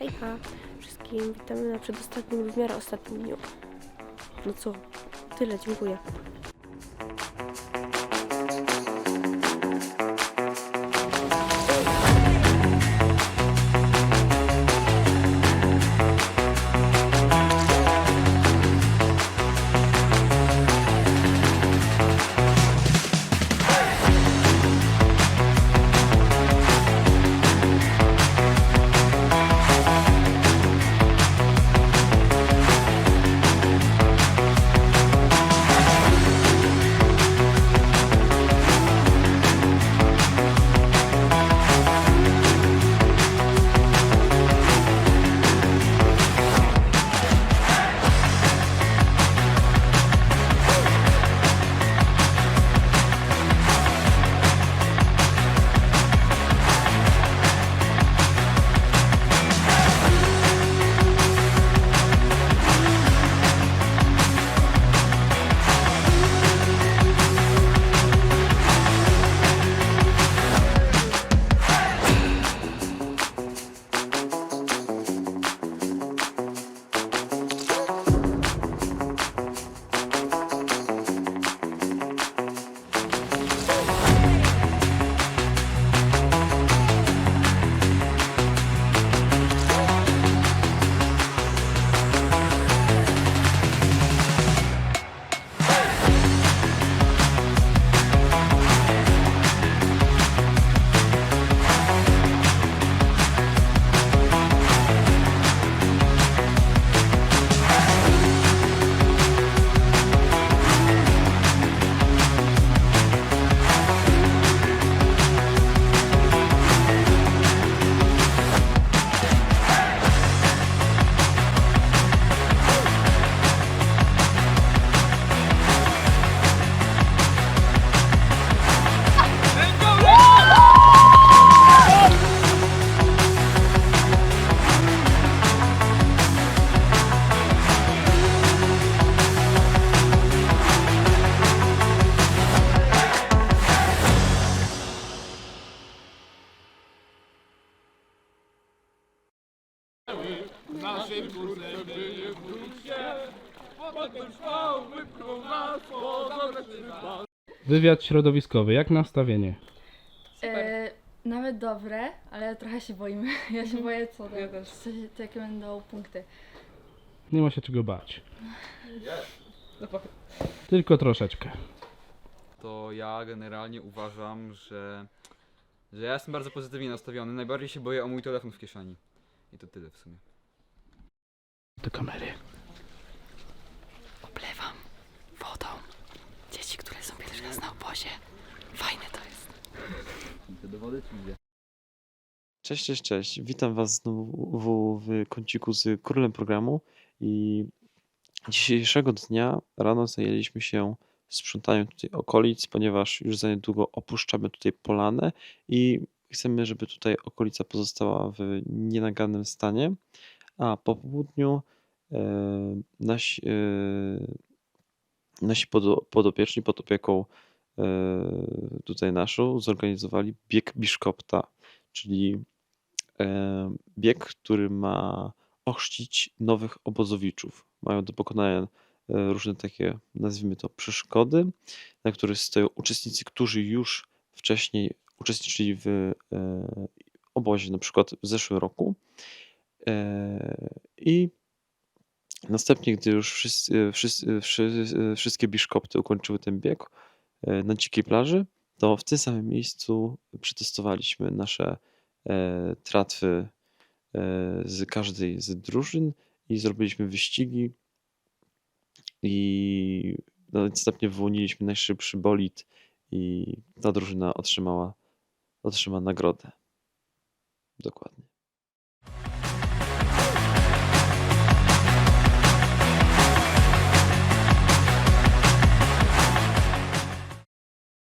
Hejka wszystkim, witamy na przedostatnim w miarę ostatnim dniu. No co, tyle, dziękuję. Naszej górze były wrócie, potem trwał, wypchnął nas, poza Wywiad środowiskowy, jak nastawienie? E, nawet dobre, ale trochę się boimy. Ja się boję, co, ja też. Co, co, jakie będą punkty. Nie ma się czego bać. Tylko troszeczkę. to ja generalnie uważam, że, że ja jestem bardzo pozytywnie nastawiony. Najbardziej się boję o mój telefon w kieszeni. I to tyle w sumie. Do kamery. Oblewam wodą dzieci, które są pierwszy raz na obozie. Fajne to jest. Cześć, cześć, cześć. Witam Was znowu w kąciku z królem programu i dzisiejszego dnia rano zajęliśmy się sprzątaniem tutaj okolic, ponieważ już za niedługo opuszczamy tutaj polanę i chcemy, żeby tutaj okolica pozostała w nienagannym stanie, a po południu e, nasi, e, nasi podo, podopieczni pod opieką e, tutaj naszą zorganizowali bieg Biszkopta, czyli bieg, który ma ochrzcić nowych obozowiczów. Mają do pokonania różne takie, nazwijmy to, przeszkody, na których stoją uczestnicy, którzy już wcześniej uczestniczyli w obozie, na przykład w zeszłym roku. E, I następnie, gdy już wszyscy, wszyscy, wszyscy, wszystkie biszkopty ukończyły ten bieg e, na dzikiej plaży, to w tym samym miejscu przetestowaliśmy nasze e, tratwy e, z każdej z drużyn i zrobiliśmy wyścigi i następnie wyłoniliśmy najszybszy bolid i ta drużyna otrzymała otrzyma nagrodę. Dokładnie.